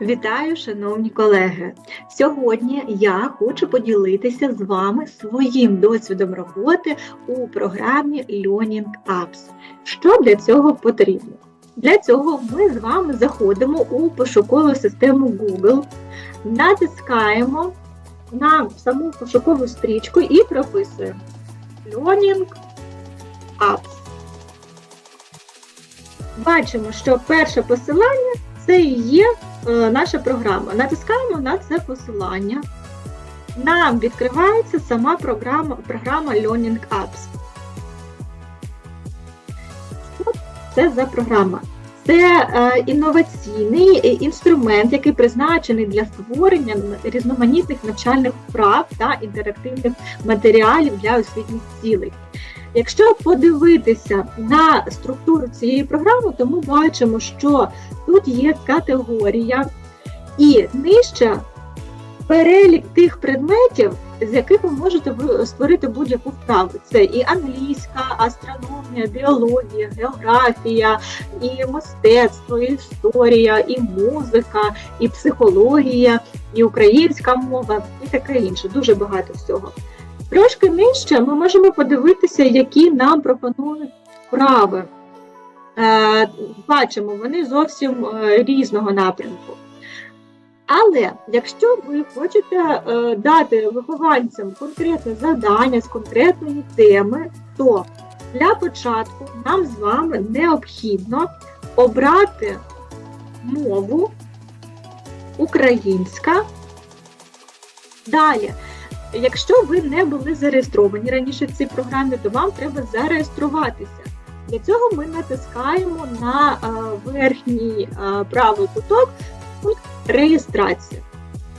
Вітаю, шановні колеги! Сьогодні я хочу поділитися з вами своїм досвідом роботи у програмі Learning Apps. Що для цього потрібно? Для цього ми з вами заходимо у пошукову систему Google, натискаємо на саму пошукову стрічку і прописуємо Learning Apps. Бачимо, що перше посилання це і є наша програма. Натискаємо на це посилання. Нам відкривається сама програма, програма Learning Apps. Що це за програма? Це е, інноваційний е, інструмент, який призначений для створення різноманітних навчальних вправ та інтерактивних матеріалів для освітніх цілей. Якщо подивитися на структуру цієї програми, то ми бачимо, що тут є категорія, і нижче перелік тих предметів, з яких ви можете створити будь-яку вправу. Це і англійська, астрономія, біологія, географія, і мистецтво, і історія, і музика, і психологія, і українська мова, і таке інше. Дуже багато всього. Трошки нижче ми можемо подивитися, які нам пропонують вправи. Е, бачимо, вони зовсім е, різного напрямку. Але якщо ви хочете е, дати вихованцям конкретне завдання з конкретної теми, то для початку нам з вами необхідно обрати мову українська. Далі, якщо ви не були зареєстровані раніше в цій програмі, то вам треба зареєструватися. Для цього ми натискаємо на е, верхній е, правий куток пункт реєстрація.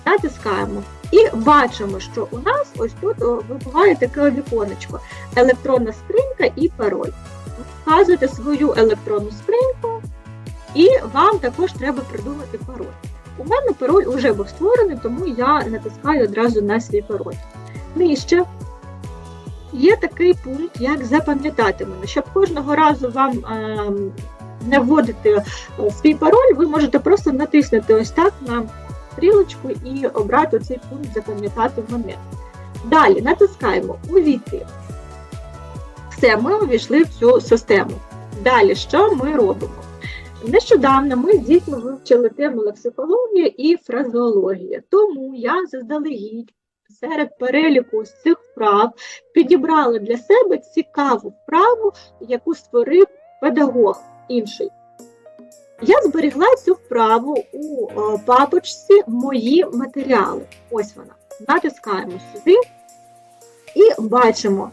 Натискаємо і бачимо, що у нас ось тут вибуває таке віконечко: електронна скринька і пароль. Вказуєте свою електронну скриньку, і вам також треба придумати пароль. У мене пароль вже був створений, тому я натискаю одразу на свій пароль. Нижче є такий пункт, як запам'ятати мене. Щоб кожного разу вам е, не вводити е, свій пароль, ви можете просто натиснути ось так на стрілочку і обрати цей пункт запам'ятати мене. Далі натискаємо Увійти. Все, ми увійшли в цю систему. Далі, що ми робимо? Нещодавно ми з дітьми вивчили тему лексикологія і фразеологія, тому я заздалегідь серед переліку з цих вправ підібрала для себе цікаву вправу, яку створив педагог інший. Я зберігла цю вправу у е, папочці Мої матеріали. Ось вона. Натискаємо сюди і бачимо.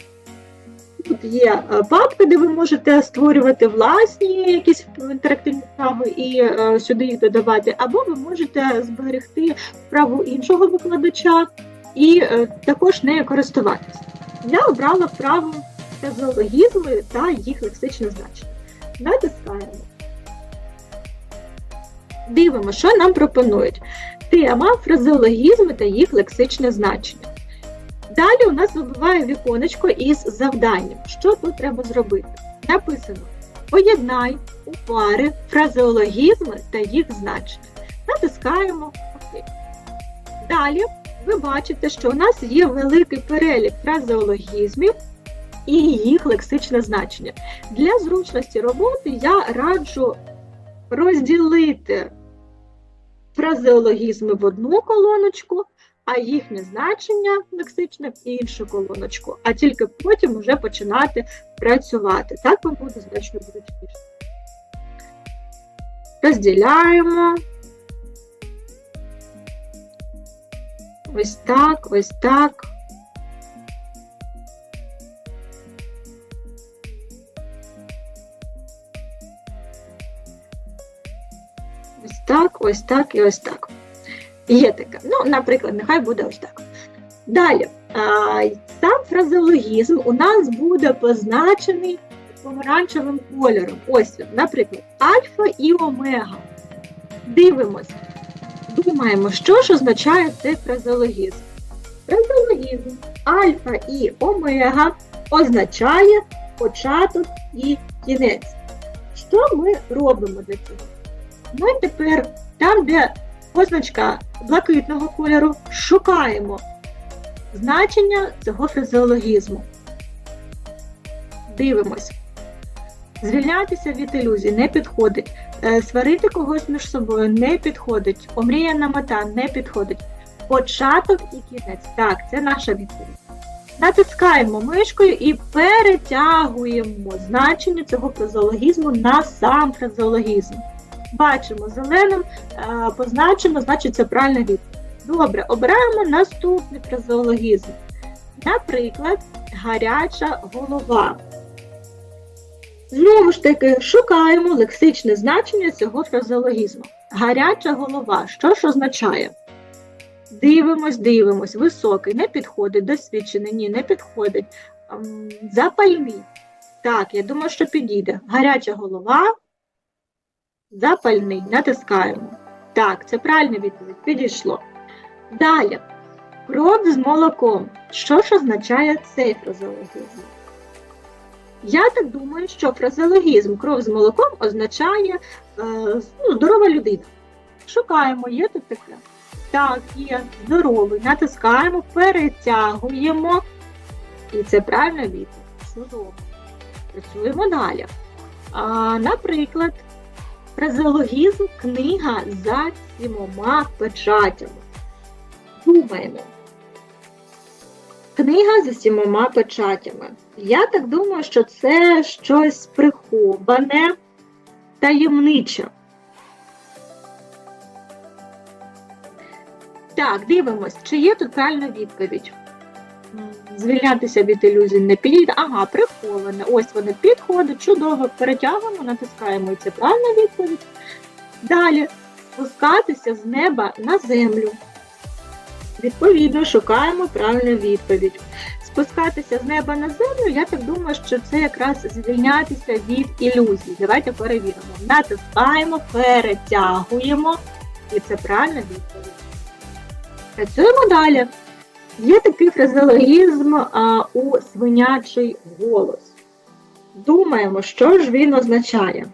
Є е, папка, де ви можете створювати власні якісь інтерактивні вправи і е, сюди їх додавати, або ви можете зберегти вправу іншого викладача і е, також нею користуватися. Я обрала вправу фразеологізми та їх лексичне значення. Натискаємо. Дивимося, що нам пропонують. Тема фразеологізми та їх лексичне значення. Далі у нас вибиває віконечко із завданням. Що тут треба зробити? Написано: поєднай у пари фразеологізми та їх значення. Натискаємо ОК. Далі ви бачите, що у нас є великий перелік фразеологізмів і їх лексичне значення. Для зручності роботи я раджу розділити фразеологізми в одну колоночку, а їхнє значення лексичне в іншу колоночку, а тільки потім вже починати працювати. Так вам буде значно зручніше. Розділяємо. Ось так, ось так. Ось так, ось так і ось так. Є таке. Ну, наприклад, нехай буде ось так. Далі, сам фразеологізм у нас буде позначений помаранчевим кольором. Ось він, наприклад, альфа і омега. Дивимось, думаємо, що ж означає цей фразеологізм. Фразеологізм альфа і омега означає початок і кінець. Що ми робимо для цього? Ми тепер там, де позначка блакитного кольору, шукаємо значення цього фразеологізму. Дивимось. Звільнятися від ілюзій не підходить. Е, Сварити когось між собою не підходить. Омріяна мета не підходить. Початок і кінець. Так, це наша відповідь. Натискаємо мишкою і перетягуємо значення цього фразеологізму на сам фразеологізм. Бачимо зеленим, е, позначимо, значить це правильна відповідь. Добре, обираємо наступний фразеологізм. Наприклад, гаряча голова. Знову ж таки, шукаємо лексичне значення цього фразеологізму. Гаряча голова. Що ж означає? Дивимось, дивимось, високий, не підходить, досвідчений, ні, не підходить. Ем, Запальний. Так, я думаю, що підійде. Гаряча голова. Запальний. Натискаємо. Так, це правильна відповідь. Підійшло. Далі. Кров з молоком. Що ж означає цей фразеологізм? Я так думаю, що фразеологізм кров з молоком означає е, ну, здорова людина. Шукаємо, є тут таке. Так, є здоровий. Натискаємо, перетягуємо. І це правильна відповідь. Чудово. Працюємо далі. А, наприклад, фразеологізм книга за сімома печатями. Думаємо. Книга за сімома печатями. Я так думаю, що це щось приховане, таємниче. Так, дивимось, чи є тут правильна відповідь. Звільнятися від ілюзій не підійде. Ага, приховане. Ось вони підходять, чудово, перетягуємо, натискаємо, і це правильна відповідь. Далі спускатися з неба на землю. Відповідно, шукаємо правильну відповідь. Спускатися з неба на землю, я так думаю, що це якраз звільнятися від ілюзій. Давайте перевіримо. Натискаємо, перетягуємо, і це правильна відповідь. Працюємо далі. Є такий фразеологізм а, у свинячий голос. Думаємо, що ж він означає.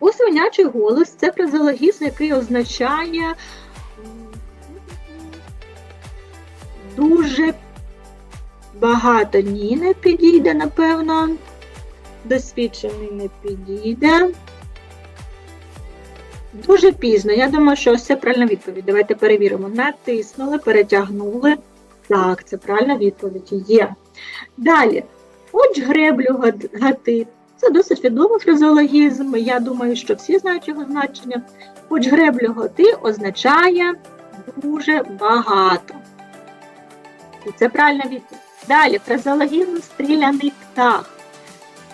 У свинячий голос це фразеологізм, який означає дуже багато. Ні, не підійде, напевно. Досвідчений не підійде. Дуже пізно. Я думаю, що ось це правильна відповідь. Давайте перевіримо. Натиснули, перетягнули. Так, це правильна відповідь. Є. Далі. Хоч греблю гати. Це досить відомий фразеологізм. Я думаю, що всі знають його значення. Хоч греблю готи означає дуже багато. І це правильна відповідь. Далі, фразеологізм стріляний птах.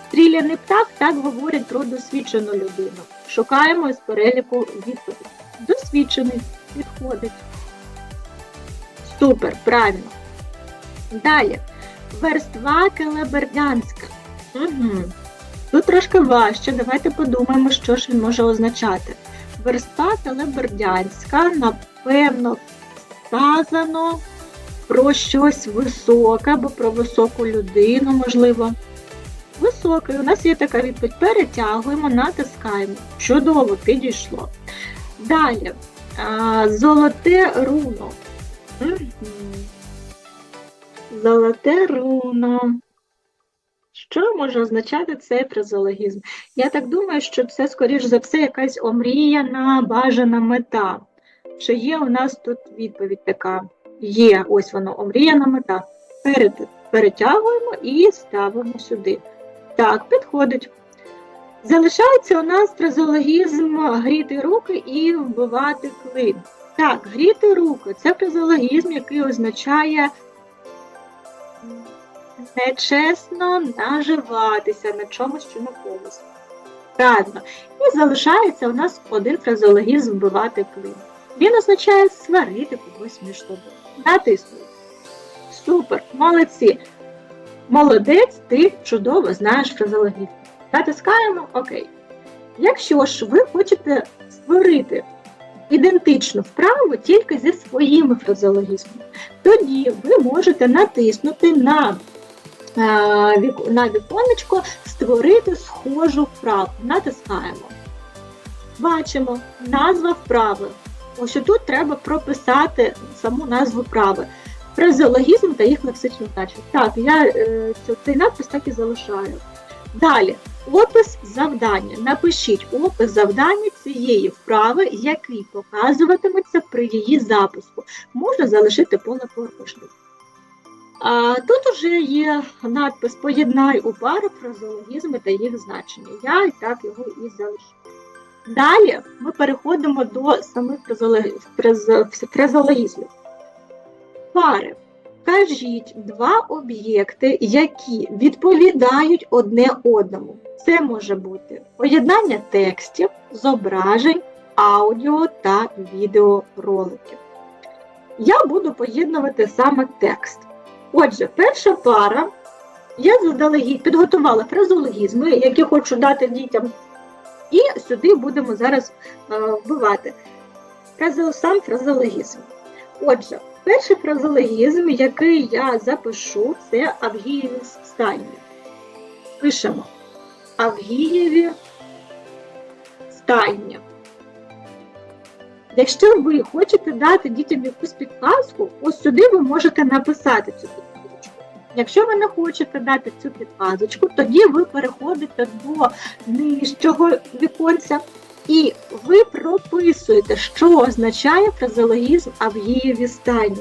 Стріляний птах так говорять про досвідчену людину. Шукаємо із переліку відповідь. Досвідчений підходить. Супер, правильно. Далі. Верства келебердянська. Угу. Тут трошки важче. Давайте подумаємо, що ж він може означати. Верства келебердянська, напевно, сказано про щось високе або про високу людину, можливо. Високий. У нас є така відповідь. Перетягуємо, натискаємо. Чудово, підійшло. Далі. Золоте руно. Золоте руно. Що може означати цей фразеологізм? Я так думаю, що це, скоріш за все, якась омріяна, бажана мета. Чи є у нас тут відповідь така? Є, ось воно, омріяна мета. Перетягуємо і ставимо сюди. Так, підходить. Залишається у нас фразеологізм гріти руки і вбивати клин. Так, гріти руки це фразеологізм, який означає нечесно наживатися на чомусь чи на комусь. Правильно. І залишається у нас один фразеологізм вбивати клин. Він означає сварити когось між собою. Натиснути. Супер, молодці. Молодець, ти чудово знаєш фразеологізм. Натискаємо ОК. Якщо ж ви хочете створити ідентичну вправу тільки зі своїми фразеологізмами, тоді ви можете натиснути на, е, на віконечко Створити схожу вправу. Натискаємо. Бачимо назва вправи. ось тут треба прописати саму назву прави. Фразеологізм та їх лексичне значення. Так, я е, цей надпис так і залишаю. Далі, опис завдання. Напишіть опис завдання цієї вправи, який показуватиметься при її запуску. Можна залишити поле порожнім. А тут уже є надпис Поєднай у пари фразеологізми та їх значення. Я і так його і залишу. Далі ми переходимо до самих фразеологі- фразеологізмів. Пари. Кажіть два об'єкти, які відповідають одне одному. Це може бути поєднання текстів, зображень, аудіо та відеороликів. Я буду поєднувати саме текст. Отже, перша пара. Я заздалегідь підготувала фразеологізми, які хочу дати дітям. І сюди будемо зараз е, вбивати сам фразеологізм. Отже, перший фразеологізм, який я запишу, це Авгієві стайні. Пишемо Авгієві стайні. Якщо ви хочете дати дітям якусь підказку, ось сюди ви можете написати цю підказочку. Якщо ви не хочете дати цю підказочку, тоді ви переходите до нижчого віконця і ви прописуєте, що означає фразеологізм Авгієві стані.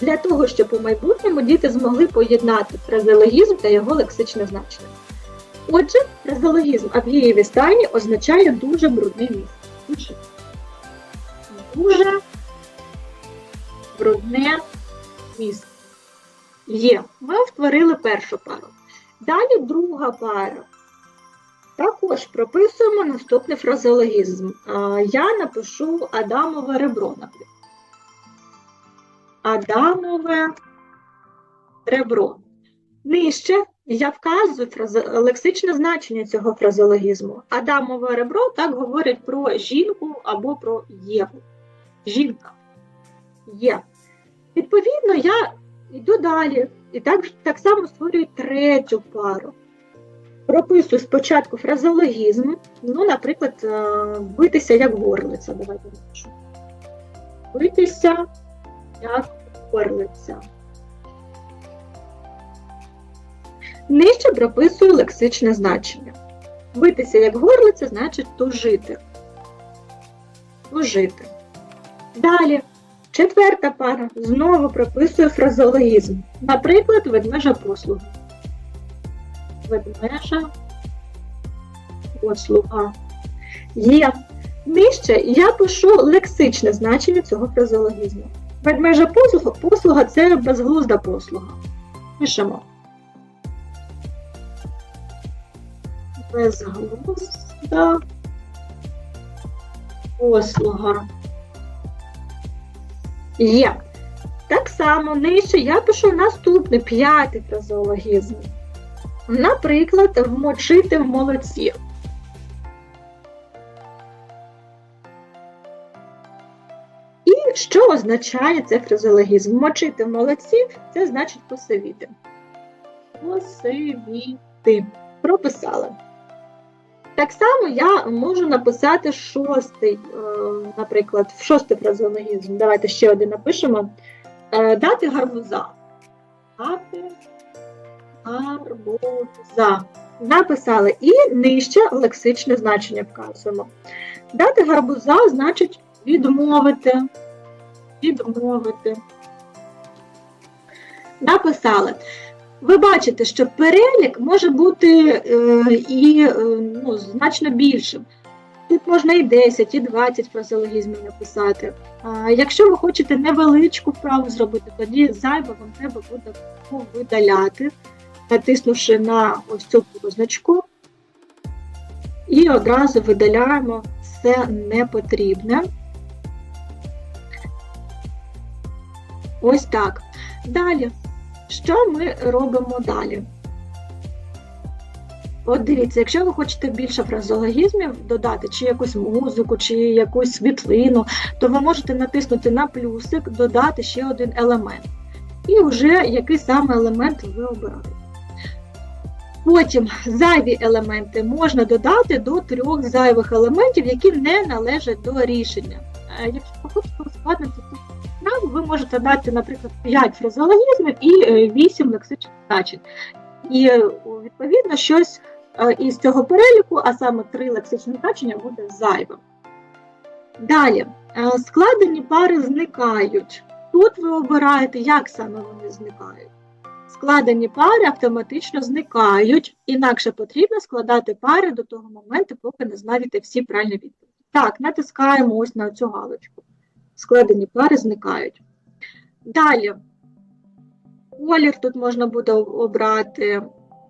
Для того, щоб у майбутньому діти змогли поєднати фразеологізм та його лексичне значення. Отже, фразеологізм Авгієві стані означає дуже брудне місце. Дуже брудне місце. Є. Ми створили першу пару. Далі друга пара. Також прописуємо наступний фразеологізм. Я напишу Адамове ребро. Адамове ребро. Нижче я вказую лексичне значення цього фразеологізму. Адамове ребро так говорять про жінку або про Єву. Жінка. Є. Відповідно, я йду далі і так, так само створюю третю пару. Прописую спочатку фразеологізм, ну, наприклад, е, битися як горлиця. Давайте напишу. Битися як горлиця. Нижче прописую лексичне значення. Битися як горлиця значить тужити. Тужити. Далі. Четверта пара. Знову прописую фразеологізм. Наприклад, ведмежа послуга. Ведмежа послуга. Є. Нижче я пишу лексичне значення цього фразеологізму. Ведмежа послуга, послуга це безглузда послуга. Пишемо. Безглузда послуга. Є. Так само нижче я пишу наступний п'ятий фразеологізм. Наприклад, вмочити в молоці. І що означає цей фразеологізм? Вмочити в молоці це значить посивіти. Посивіти. Прописала. Так само я можу написати шостий, е, наприклад, шостий фразеологізм. Давайте ще один напишемо. Е, Дати гарбуза. Дати гарбуза. Написали. І нижче лексичне значення вказуємо. Дати гарбуза значить відмовити. Відмовити. Написали. Ви бачите, що перелік може бути е, і е, ну, значно більшим. Тут можна і 10, і 20 фразеологізмів написати. А якщо ви хочете невеличку вправу зробити, тоді зайве вам треба буде видаляти, натиснувши на ось цю позначку. І одразу видаляємо все непотрібне. Ось так. Далі. Що ми робимо далі? От дивіться, якщо ви хочете більше фразеологізмів додати, чи якусь музику, чи якусь світлину, то ви можете натиснути на плюсик, додати ще один елемент. І вже який саме елемент ви обираєте. Потім зайві елементи можна додати до трьох зайвих елементів, які не належать до рішення. Е, Якщо ви хочете ускладнити цю вправу, ви можете дати, наприклад, 5 фразеологізмів і е, 8 лексичних значень. І е, відповідно щось е, із цього переліку, а саме 3 лексичні значення, буде зайвим. Далі, е, складені пари зникають. Тут ви обираєте, як саме вони зникають. Складені пари автоматично зникають, інакше потрібно складати пари до того моменту, поки не знайдете всі правильні відповіді. Так, натискаємо ось на цю галочку. Складені пари зникають. Далі, колір тут можна буде обрати.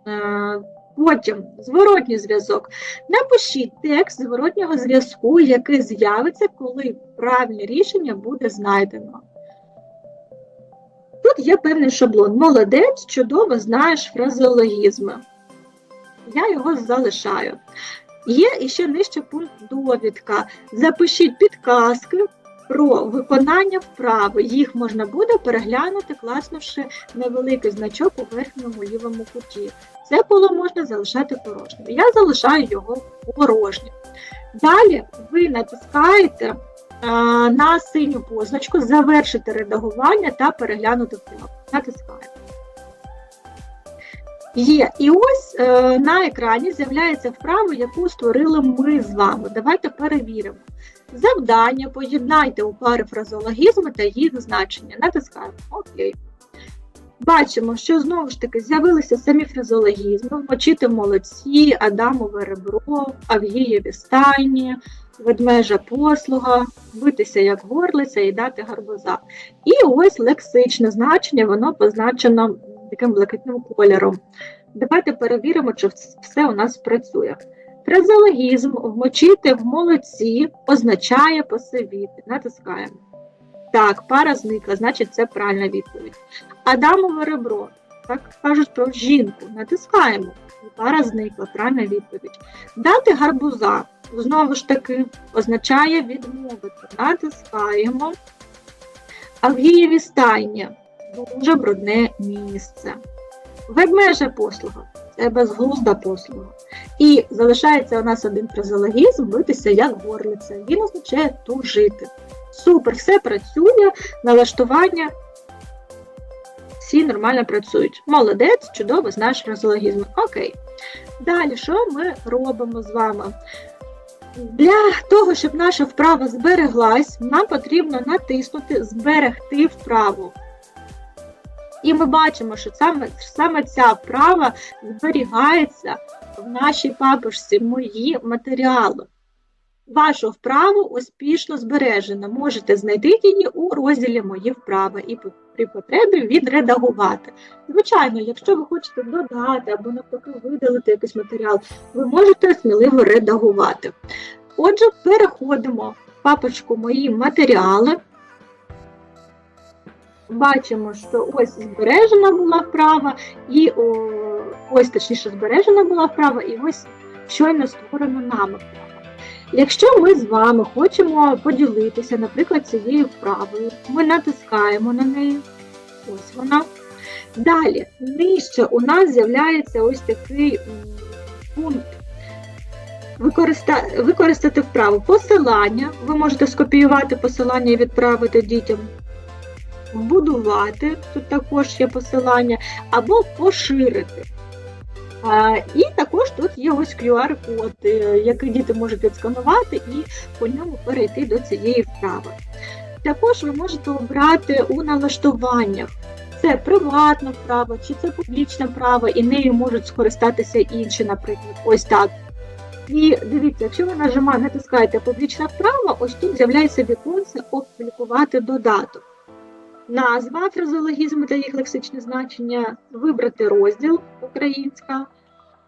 Е, Потім зворотній зв'язок. Напишіть текст зворотнього зв'язку, який з'явиться, коли правильне рішення буде знайдено. Є певний шаблон. Молодець, чудово знаєш фразеологізми. Я його залишаю. Є іще нижче пункт довідка. Запишіть підказки про виконання вправи. Їх можна буде переглянути, класнувши невеликий значок у верхньому лівому куті. Це поле можна залишати порожнім. Я залишаю його порожнім. Далі ви натискаєте на синю позначку завершити редагування та переглянути вправу. Натискаємо. Є. І ось е, на екрані з'являється вправа, яку створили ми з вами. Давайте перевіримо. Завдання поєднайте у пари фразологізми та їх значення. Натискаємо ОК. Бачимо, що знову ж таки з'явилися самі фразеологізми, вмочити молодці, Адамове ребро, Авгієві стайні, ведмежа послуга, битися як горлиця і дати гарбуза. І ось лексичне значення, воно позначено таким блакитним кольором. Давайте перевіримо, чи все у нас працює. Фразеологізм вмочити в молодці означає посивіти. Натискаємо. Так, пара зникла, значить це правильна відповідь. Адамове ребро. Так кажуть про жінку. Натискаємо. Пара зникла, правильна відповідь. Дати гарбуза, знову ж таки, означає відмовити. Натискаємо. Авгієві стайні дуже брудне місце. Ведмежа послуга це безглузда послуга. І залишається у нас один фразеологізм битися як горлиця. Він означає тужити. Супер, все працює, налаштування. Всі нормально працюють. Молодець, чудово, знаєш фразеологізм. Окей. Далі, що ми робимо з вами? Для того, щоб наша вправа збереглась, нам потрібно натиснути Зберегти вправу. І ми бачимо, що саме саме ця вправа зберігається в нашій папушці мої матеріали. Вашу вправу успішно збережено. Можете знайти її у розділі Мої вправи і при потребі відредагувати. Звичайно, якщо ви хочете додати або навпаки видалити якийсь матеріал, ви можете сміливо редагувати. Отже, переходимо в папочку Мої матеріали. Бачимо, що ось збережена була вправа, і о, ось точніше збережена була вправа, і ось щойно створено нами вправа. Якщо ми з вами хочемо поділитися, наприклад, цією вправою, ми натискаємо на неї. Ось вона. Далі, нижче у нас з'являється ось такий пункт. Використа... Використати вправу посилання. Ви можете скопіювати посилання і відправити дітям. Вбудувати, тут також є посилання, або поширити. І також тут є ось QR-код, е, який діти можуть відсканувати і по ньому перейти до цієї вправи. Також ви можете обрати у налаштуваннях. Це приватна вправа, чи це публічна вправа, і нею можуть скористатися інші, наприклад, ось так. І дивіться, якщо ви нажимаєте, натискаєте публічна вправа, ось тут з'являється віконце опублікувати додаток. Назва фразеологізму та їх лексичне значення, вибрати розділ українська,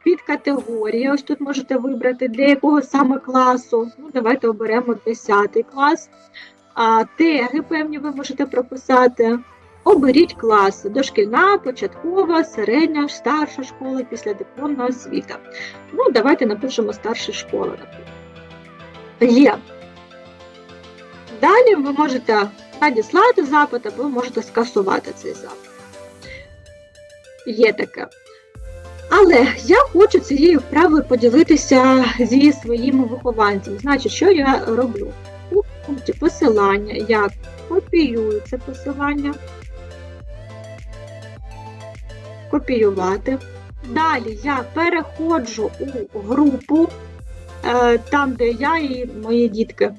підкатегорія. Ось тут можете вибрати, для якого саме класу. Ну, Давайте оберемо 10 клас. А, Теги певні ви можете прописати. Оберіть класи: дошкільна, початкова, середня, старша школа, післядипломна освіта. Ну, давайте напишемо старша школа, наприклад. Є. Далі ви можете надіслати запит, або можете скасувати цей запит. Є таке. Але я хочу цією вправою поділитися зі своїми вихованцями. Значить, що я роблю? У пункті посилання я копіюю це посилання, копіювати. Далі я переходжу у групу, е, там, де я і мої дітки.